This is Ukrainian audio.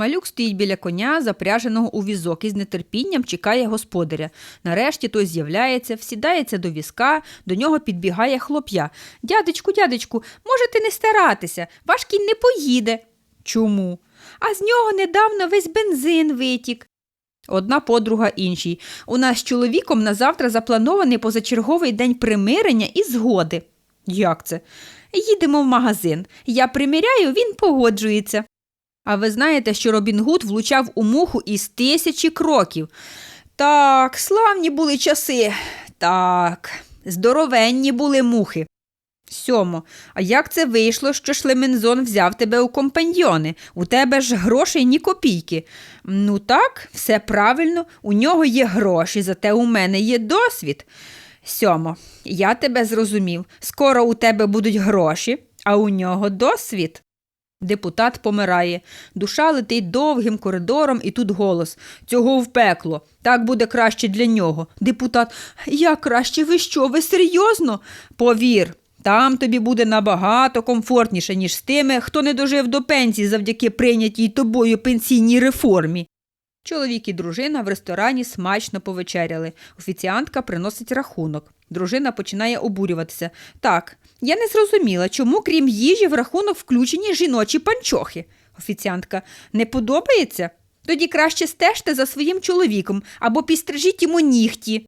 Малюк стоїть біля коня, запряженого у візок, і з нетерпінням чекає господаря. Нарешті той з'являється, всідається до візка, до нього підбігає хлоп'я. Дядечку, дядечку, можете не старатися, ваш кінь не поїде. Чому? А з нього недавно весь бензин витік. Одна подруга іншій. У нас з чоловіком на завтра запланований позачерговий день примирення і згоди. Як це? Їдемо в магазин. Я приміряю, він погоджується. А ви знаєте, що Робін Гуд влучав у муху із тисячі кроків. Так, славні були часи. Так, здоровенні були мухи. Сьомо, а як це вийшло, що Шлемензон взяв тебе у компаньйони? У тебе ж грошей ні копійки. Ну так, все правильно, у нього є гроші, зате у мене є досвід. Сьомо, я тебе зрозумів. Скоро у тебе будуть гроші, а у нього досвід. Депутат помирає. Душа летить довгим коридором, і тут голос. Цього в пекло. Так буде краще для нього. Депутат. Як краще? Ви що? Ви серйозно? Повір. Там тобі буде набагато комфортніше, ніж з тими, хто не дожив до пенсії завдяки прийнятій тобою пенсійній реформі. Чоловік і дружина в ресторані смачно повечеряли. Офіціантка приносить рахунок. Дружина починає обурюватися. Так, я не зрозуміла, чому, крім їжі, в рахунок включені жіночі панчохи. Офіціантка не подобається? Тоді краще стежте за своїм чоловіком або підстрижіть йому нігті.